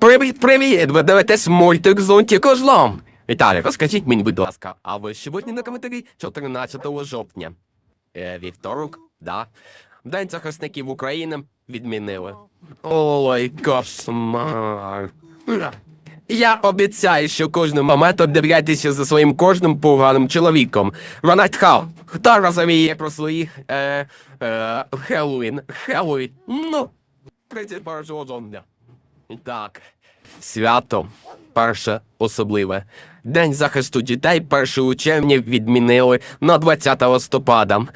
Привіт, привіт! Ви дивитесь мультик зонті козлом. Віталій, розкажіть мені, будь ласка, а ви сьогодні на коментарі 14 жовтня? Е, вівторок, да. День захисників України відмінили. Ой, кошмар. Я обіцяю, що кожним моментом дивляйтеся за своїм кожним поганим чоловіком. Рональд Хал, хто розуміє про своїх е, е, Хеллоуін, Хеллоуін, ну, 31 жовтня. Так, свято перше особливе. День захисту дітей 1 червня відмінили на 20 листопада.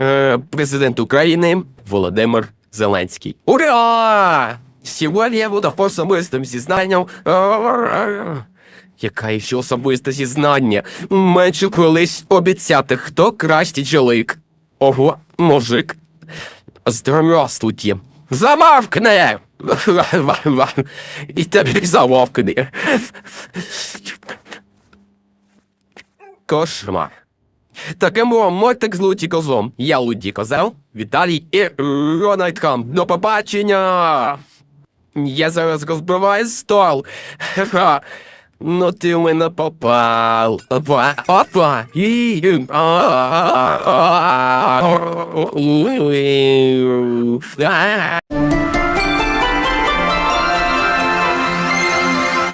Е, президент України Володимир Зеленський. Ура! Сьогодні я буду особистим зізнанням. Яке ще особисте зізнання? Менше колись обіцяти, хто кращий чоловік. Ого, мужик. Здравствуйте. Замовкни! І тобі замовкни. Кошмар. Таким був мультик з Луті Козлом. Я Луді Козел, Віталій і Рональд Хам. До побачення! Я зараз розбиваю стол. Ха. Ну ти в мене попав. Опа, опа. І... А.